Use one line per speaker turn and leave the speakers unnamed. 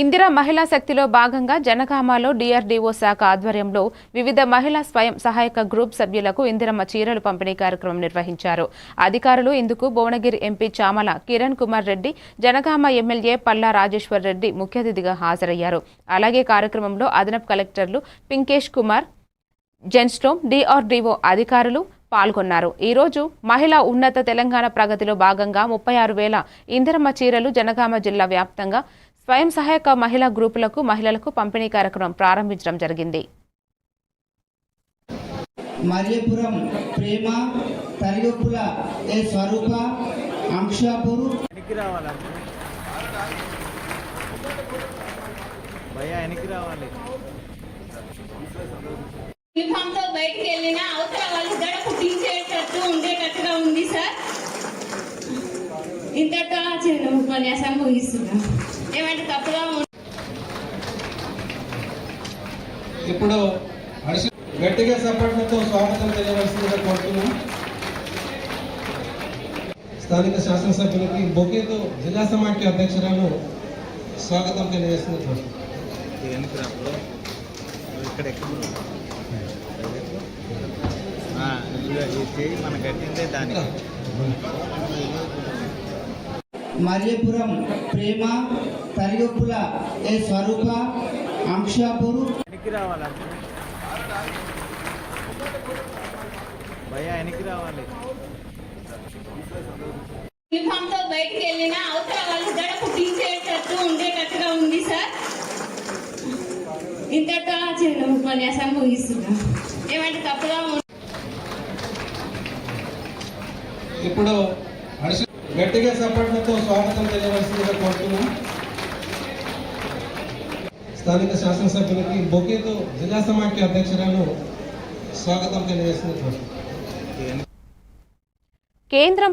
ఇందిరా మహిళా శక్తిలో భాగంగా జనగామలో డిఆర్డీఓ శాఖ ఆధ్వర్యంలో వివిధ మహిళా స్వయం సహాయక గ్రూప్ సభ్యులకు ఇందిరమ్మ చీరలు పంపిణీ కార్యక్రమం నిర్వహించారు. అధికారులు ఇందుకు భువనగిరి ఎంపీ చామల కిరణ్ కుమార్ రెడ్డి జనగామ ఎమ్మెల్యే పల్లా రాజేశ్వర్ రెడ్డి ముఖ్య అతిథిగా హాజరయ్యారు. అలాగే కార్యక్రమంలో అదనపు కలెక్టర్లు పింకేష్ కుమార్ జెన్స్టోమ్ డిఆర్డీఓ అధికారులు పాల్గొన్నారు. ఈరోజు మహిళా ఉన్నత తెలంగాణ ప్రగతిలో భాగంగా ముప్పై ఆరు వేల ఇందిరమ్మ చీరలు జనగామ జిల్లా వ్యాప్తంగా స్వయం సహాయక మహిళా గ్రూపులకు మహిళలకు పంపిణీ కార్యక్రమం ప్రారంభించడం జరిగింది.
మరియపురం ప్రేమ తరిగొప్పుల ఏ స్వరూప అంశాపూర్
బయటికి వెళ్ళినా అవతల వాళ్ళు గడప తీసేటట్టు ఉండేటట్టుగా ఉంది సార్. ఇంతటితో చిన్న ఉపన్యాసం ముగిస్తున్నాం. ఏమంటే తప్పుగా
ఇప్పుడు గట్టిగా సపోర్ట్లతో స్వాగతం తెలియవలసిందిగా కోరుతున్నాం. స్థానిక శాసనసభ్యులకి బొకేతో జిల్లా సమాఖ్య అధ్యక్షురాలు స్వాగతం
ఇది వెనక్కి
మరియపురం ప్రేమ తరిగొప్పుల ఏ స్వరూప అంశాపూర్
వెనక్కి రావాలి? భయ వెనక్కి రావాలి.
యూనిఫామ్తో బయటికి వెళ్ళినా అవతల వాళ్ళు గడప తీసేటట్టు ఉండేటట్టుగా ఉంది సార్. ఇంతటితో నా చిన్న ఉపన్యాసం ముగిస్తున్నాం. ఏమంటే తప్పుగా
ఇప్పుడు గట్టిగా సపోర్ట్లతో స్వాగతం తెలియవలసిందిగా కోరుతున్నాం. స్థానిక శాసనసభ్యులకి బొకేతో జిల్లా సమాఖ్య అధ్యక్షురాలు స్వాగతం తెలియజేస్తుంది
కేంద్రం